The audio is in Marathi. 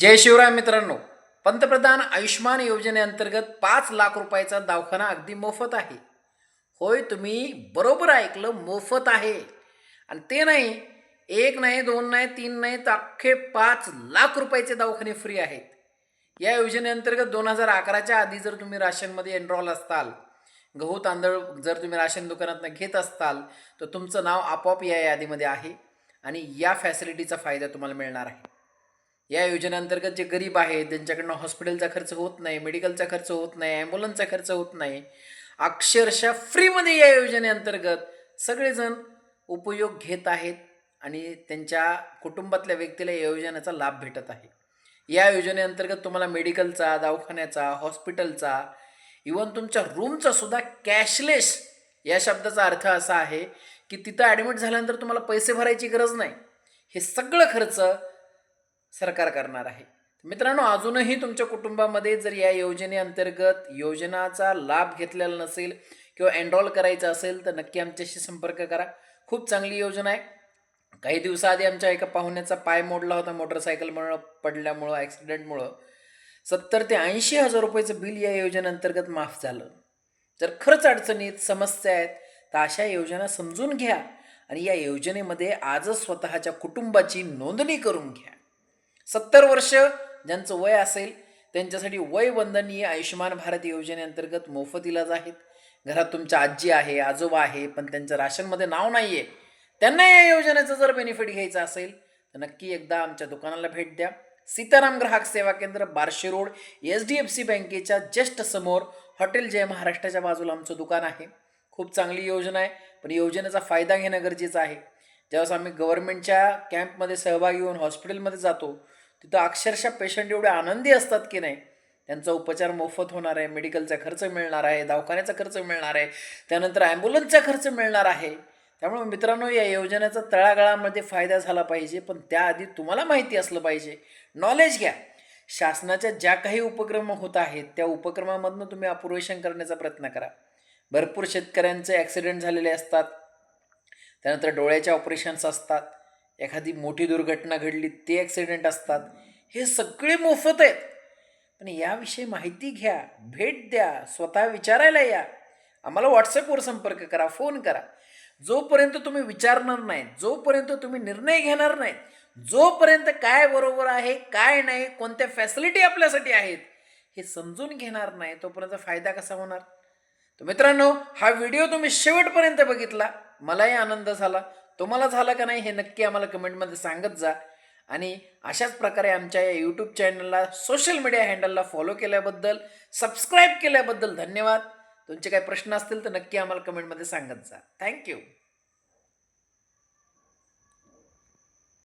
जय शिवराय मित्रांनो. पंतप्रधान आयुष्मान योजनेअंतर्गत पाच लाख रुपयाचा दवाखाना अगदी मोफत आहे. होय तुम्ही बरोबर ऐकलं मोफत आहे. आणि ते नाही एक नाही दोन नाही तीन नाही तर अख्खे पाच लाख रुपयाचे दवाखाने फ्री आहेत. या योजनेअंतर्गत दोन हजार अकराच्या आधी जर तुम्ही राशनमध्ये एनरॉल असताल गहू तांदळ जर तुम्ही राशन दुकानातनं घेत असताल तर तुमचं नाव आपोआप या यादीमध्ये आहे आणि या फॅसिलिटीचा फायदा तुम्हाला मिळणार आहे. या योजनेअंतर्गत जे गरीब आहेत ज्यांच्याकडनं हॉस्पिटलचा खर्च होत नाही मेडिकलचा खर्च होत नाही ॲम्ब्युलन्सचा खर्च होत नाही अक्षरशः फ्रीमध्ये या योजनेअंतर्गत सगळेजण उपयोग घेत आहेत आणि त्यांच्या कुटुंबातल्या व्यक्तीला या योजनेचा लाभ भेटत आहे. या योजनेअंतर्गत तुम्हाला मेडिकलचा दवाखान्याचा हॉस्पिटलचा इवन तुमच्या रूमचा सुद्धा कॅशलेस या शब्दाचा अर्थ असा आहे की तिथं ॲडमिट झाल्यानंतर तुम्हाला पैसे भरायची गरज नाही. हे सगळं खर्च सरकार करणार आहे. मित्रांनो अजूनही तुमच्या कुटुंबामध्ये जर या योजनेअंतर्गत योजनाचा लाभ घेतलेला नसेल किंवा एनरोल करायचा असेल तर नक्की आमच्याशी संपर्क करा. खूप चांगली योजना आहे. काही दिवसाआधी आमच्या एका पाहुण्याचा पाय मोडला होता मोटरसायकलमुळं पडल्यामुळं ॲक्सिडेंटमुळं सत्तर ते ऐंशी हजार रुपयाचं बिल या योजनेअंतर्गत माफ झालं. जर खरंच अडचणीत समस्या आहेत तर अशा योजना समजून घ्या आणि या योजनेमध्ये आजच स्वतःच्या कुटुंबाची नोंदणी करून घ्या. सत्तर वर्ष ज्यांचं वय असेल त्यांच्यासाठी वय वंदनीय आयुष्यमान भारत योजनेअंतर्गत मोफत इलाज आहेत. घरात तुमच्या आजी आहे आजोबा आहे पण त्यांचं राशनमध्ये नाव नाही आहे त्यांना या योजनेचं जर बेनिफिट घ्यायचं असेल तर नक्की एकदा आमच्या दुकानाला भेट द्या. सीताराम ग्राहक सेवा केंद्र Barshi road H D F C बँकेच्या जस्ट समोर हॉटेल जय महाराष्ट्राच्या बाजूला आमचं दुकान आहे. खूप चांगली योजना आहे पण योजनेचा फायदा घेणं गरजेचं आहे. ज्यावेळेस आम्ही गव्हर्नमेंटच्या कॅम्पमध्ये सहभागी होऊन हॉस्पिटलमध्ये जातो तिथं अक्षरशः पेशंट एवढे आनंदी असतात की नाही? त्यांचा उपचार मोफत होणार आहे मेडिकलचा खर्च मिळणार आहे दवाखान्याचा खर्च मिळणार आहे त्यानंतर ॲम्ब्युलन्सचा खर्च मिळणार आहे. त्यामुळे मित्रांनो या योजनेचा तळागाळामध्ये फायदा झाला पाहिजे पण त्याआधी तुम्हाला माहिती असलं पाहिजे. नॉलेज घ्या. शासनाच्या ज्या काही उपक्रम होत आहेत त्या उपक्रमामधनं तुम्ही अपुरेशन करण्याचा प्रयत्न करा. भरपूर शेतकऱ्यांचे ॲक्सिडेंट झालेले असतात. त्यानंतर डोळ्याच्या ऑपरेशन्स असतात. एखादी मोठी दुर्घटना घडली ते ॲक्सिडेंट असतात. हे सगळे मोफत आहेत. पण याविषयी माहिती घ्या भेट द्या स्वतः विचारायला या. आम्हाला व्हॉट्सअपवर संपर्क करा फोन करा. जोपर्यंत तुम्ही विचारणार नाही जोपर्यंत तुम्ही निर्णय घेणार नाही जोपर्यंत काय बरोबर आहे काय नाही कोणत्या फॅसिलिटी आपल्यासाठी आहेत हे समजून घेणार नाही तोपर्यंत फायदा कसा होणार? तर मित्रांनो हा व्हिडिओ तुम्ही शेवटपर्यंत बघितला. मलाही आनंद झाला. तुम्हाला झालं का नाही हे नक्की आम्हाला कमेंटमध्ये सांगत जा. आणि अशाच प्रकारे आमच्या या यूट्यूब चॅनलला सोशल मीडिया हँडलला फॉलो केल्याबद्दल सबस्क्राईब केल्याबद्दल धन्यवाद. तुमचे काही प्रश्न असतील तर नक्की आम्हाला कमेंटमध्ये सांगत जा. थँक्यू